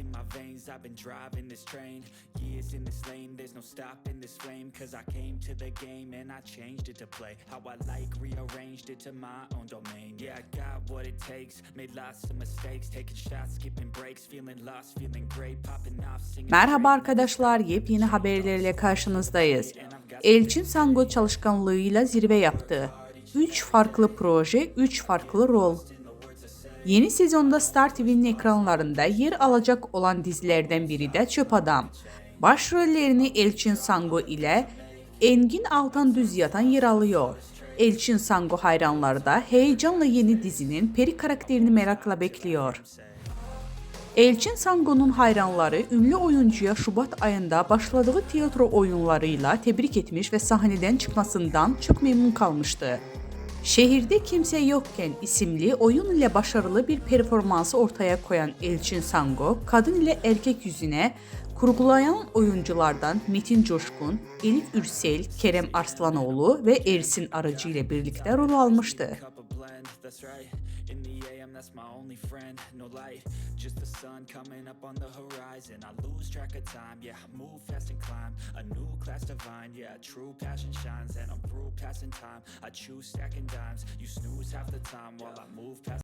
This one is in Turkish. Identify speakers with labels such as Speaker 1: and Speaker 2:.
Speaker 1: in my veins, I've been driving this train. Years in this lane, there's no stopping this flame. Cause I came to the game and I changed it to play. How I like, rearranged it to my own domain. Yeah, I got what it takes, made lots of mistakes. Taking shots, skipping breaks, feeling lost, feeling great. Popping off, singing.
Speaker 2: Merhaba arkadaşlar, yepyeni haberlerle karşınızdayız. Elçin Sango çalışkanlığıyla zirve yaptı. 3 farklı proje, 3 farklı rol. Yeni sezonda Star TV'nin ekranlarında yer alacak olan dizilerden biri de Çöp Adam. Başrollerini Elçin Sango ile Engin Altan Düz Yatan yer alıyor. Elçin Sango hayranları da heyecanla yeni dizinin Peri karakterini merakla bekliyor. Elçin Sango'nun hayranları ünlü oyuncuya Şubat ayında başladığı tiyatro oyunlarıyla tebrik etmiş ve sahneden çıkmasından çok memnun kalmıştı. Şehirde Kimse Yokken isimli oyun ile başarılı bir performansı ortaya koyan Elçin Sango, kadın ile erkek yüzüne kurgulayan oyunculardan Metin Coşkun, Elif Ürsel, Kerem Arslanoğlu ve Ersin Arıcı ile birlikte rol almıştı.
Speaker 1: Blend, that's right. In the AM, that's my only friend. No light, just the sun coming up on the horizon. I lose track of time, yeah. I move fast and climb a new class divine, yeah. True passion shines, and I'm through passing time. I choose stacking dimes. You snooze half the time while I move past.